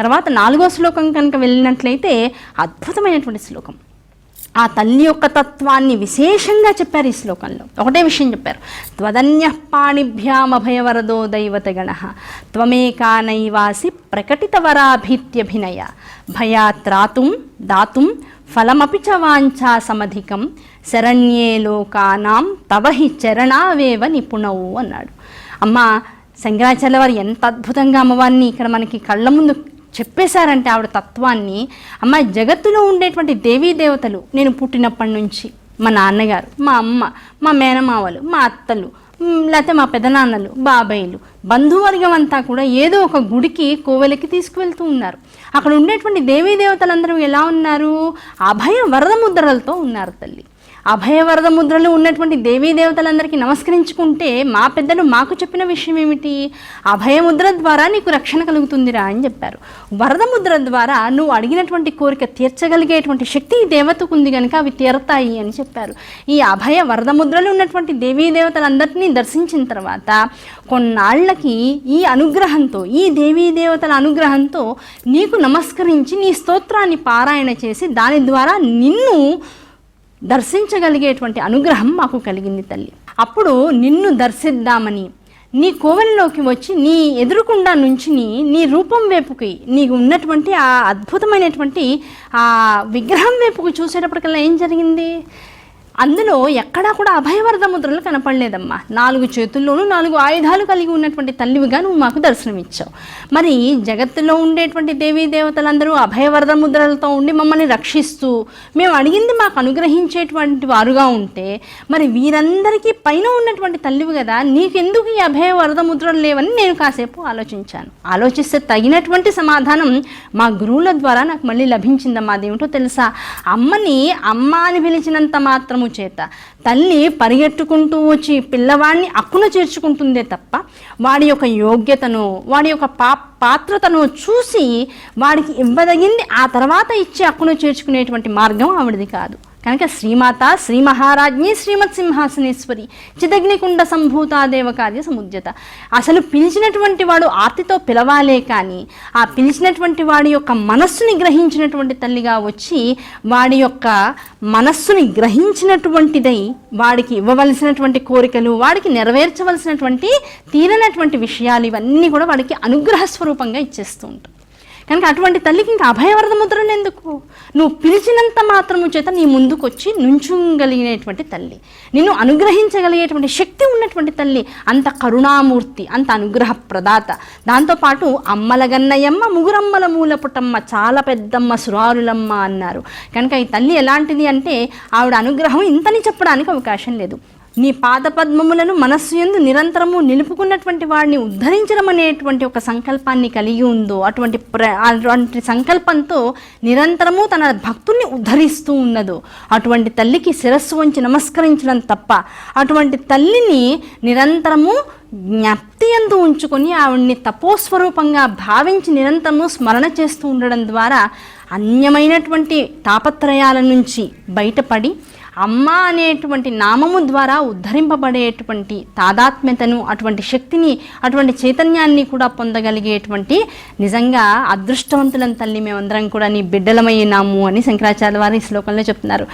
తర్వాత నాలుగో శ్లోకం కనుక వెళ్ళినట్లయితే అద్భుతమైనటువంటి శ్లోకం. ఆ తల్లి యొక్క తత్వాన్ని విశేషంగా చెప్పారు ఈ శ్లోకంలో. ఒకటే విషయం చెప్పారు. త్వదన్య పాణిభ్యామభయవరదో దైవతగణ త్వమేకానైవాసి ప్రకటితవరాభీత్యభినయ. భయాత్రాతుం దాతుం ఫలమపి చ వాంఛా సమధికం. శరణ్యే లోకానాం తవహి చరణావేవ నిపుణవు అన్నాడు. అమ్మ శంకరాచార్య వారు ఎంత అద్భుతంగా అమ్మవారిని ఇక్కడ మనకి కళ్ళ ముందు చెప్పేశారంటే ఆవిడ తత్వాన్ని అమ్మ జగత్తులో ఉండేటువంటి దేవీ దేవతలు నేను పుట్టినప్పటి నుంచి మా నాన్నగారు మా అమ్మ మా మేనమావలు మా అత్తలు లేకపోతే మా పెదనాన్నలు బాబాయిలు బంధువర్గం అంతా కూడా ఏదో ఒక గుడికి కోవెలకి తీసుకువెళ్తూ ఉన్నారు. అక్కడ ఉండేటువంటి దేవీ దేవతలందరూ ఎలా ఉన్నారు? అభయ వరద ముద్రలతో ఉన్నారు తల్లి. అభయవరద ముద్రలు ఉన్నటువంటి దేవీ దేవతలందరికీ నమస్కరించుకుంటే మా పెద్దలు మాకు చెప్పిన విషయం ఏమిటి? అభయముద్ర ద్వారా నీకు రక్షణ కలుగుతుందిరా అని చెప్పారు. వరద ముద్ర ద్వారా నువ్వు అడిగినటువంటి కోరిక తీర్చగలిగేటువంటి శక్తి ఈ దేవతకు ఉంది కనుక అవి తీరతాయి అని చెప్పారు. ఈ అభయ వరద ముద్రలు ఉన్నటువంటి దేవీ దేవతలందరినీ దర్శించిన తర్వాత కొన్నాళ్ళకి ఈ అనుగ్రహంతో ఈ దేవీ దేవతల అనుగ్రహంతో నీకు నమస్కరించి నీ స్తోత్రాన్ని పారాయణ చేసి దాని ద్వారా నిన్ను దర్శించగలిగేటువంటి అనుగ్రహం మాకు కలిగింది తల్లి. అప్పుడు నిన్ను దర్శిద్దామని నీ కోవెలలోకి వచ్చి నీ ఎదురుకుండా నుంచుని నీ రూపం వైపుకి నీకు ఉన్నటువంటి ఆ అద్భుతమైనటువంటి ఆ విగ్రహం వైపుకు చూసేటప్పటికల్లా ఏం జరిగింది? అందులో ఎక్కడా కూడా అభయవర్ధ ముద్రలు కనపడలేదమ్మా. నాలుగు చేతుల్లోనూ నాలుగు ఆయుధాలు కలిగి ఉన్నటువంటి తల్లివిగా నువ్వు మాకు దర్శనమిచ్చావు. మరి జగత్తులో ఉండేటువంటి దేవీ దేవతలందరూ అభయవర్ధ ముద్రలతో ఉండి మమ్మల్ని రక్షిస్తూ మేము అడిగింది మాకు అనుగ్రహించేటువంటి వారుగా ఉంటే మరి వీరందరికీ పైన ఉన్నటువంటి తల్లివి కదా నీకెందుకు ఈ అభయ వరద ముద్రలు లేవని నేను కాసేపు ఆలోచించాను. ఆలోచిస్తే తగినటువంటి సమాధానం మా గురువుల ద్వారా నాకు మళ్ళీ లభించిందమ్మా. అదేమిటో తెలుసా? అమ్మని అమ్మ అని పిలిచినంత మాత్రము చేత. తల్లి పరిగెట్టుకుంటూ వచ్చి పిల్లవాడిని అక్కున చేర్చుకుంటుందే తప్ప వాడి యొక్క యోగ్యతను వాడి యొక్క పా పాత్రతను చూసి వాడికి ఇవ్వదగింది ఆ తర్వాత ఇచ్చి అక్కును చేర్చుకునేటువంటి మార్గం ఆవిడది కాదు. కనుక శ్రీమాత శ్రీ మహారాజ్ఞి శ్రీమత్ సింహాసనేశ్వరి చిదగ్నికుండ సంభూతా దేవకార్య సముద్యత. అసలు పిలిచినటువంటి వాడు ఆర్తితో పిలవాలే కానీ ఆ పిలిచినటువంటి వాడి యొక్క మనస్సుని గ్రహించినటువంటి తల్లిగా వచ్చి వాడి యొక్క మనస్సుని గ్రహించినటువంటిదై వాడికి ఇవ్వవలసినటువంటి కోరికలు వాడికి నెరవేర్చవలసినటువంటి తీరనటువంటి విషయాలు ఇవన్నీ కూడా వాడికి అనుగ్రహ స్వరూపంగా ఇచ్చేస్తూ ఉంటాం కనుక అటువంటి తల్లికి ఇంకా అభయవరద ముద్రను ఎందుకు? నువ్వు పిలిచినంత మాత్రము చేత నీ ముందుకొచ్చి నుంచుగలిగినటువంటి తల్లి. నిన్ను అనుగ్రహించగలిగేటువంటి శక్తి ఉన్నటువంటి తల్లి అంత కరుణామూర్తి అంత అనుగ్రహ ప్రదాత దాంతోపాటు అమ్మల గన్నయ్యమ్మ ముగురమ్మల మూల పుట్టమ్మ చాలా పెద్దమ్మ సురారులమ్మ అన్నారు. కనుక ఈ తల్లి ఎలాంటిది అంటే ఆవిడ అనుగ్రహం ఇంతని చెప్పడానికి అవకాశం లేదు. నీ పాదపద్మములను మనస్సు ఎందు నిరంతరము నిలుపుకున్నటువంటి వాడిని ఉద్ధరించడం అనేటువంటి ఒక సంకల్పాన్ని కలిగి ఉందో అటువంటి ప్ర అటువంటి సంకల్పంతో నిరంతరము తన భక్తుల్ని ఉద్ధరిస్తూ ఉన్నదో అటువంటి తల్లికి శిరస్సు వంచి నమస్కరించడం తప్ప అటువంటి తల్లిని నిరంతరము జ్ఞప్తి ఎందు ఉంచుకొని ఆవిడ్ని తపోస్వరూపంగా భావించి నిరంతరము స్మరణ చేస్తూ ఉండడం ద్వారా అన్యమైనటువంటి తాపత్రయాల నుంచి బయటపడి అమ్మ అనేటువంటి నామము ద్వారా ఉద్ధరింపబడేటువంటి తాదాత్మ్యతను అటువంటి శక్తిని అటువంటి చైతన్యాన్ని కూడా పొందగలిగేటువంటి నిజంగా అదృష్టవంతులం తల్లి మేమందరం కూడా నీ బిడ్డలమయ్యినాము అని శంకరాచార్య వారి శ్లోకంలో చెప్తున్నారు.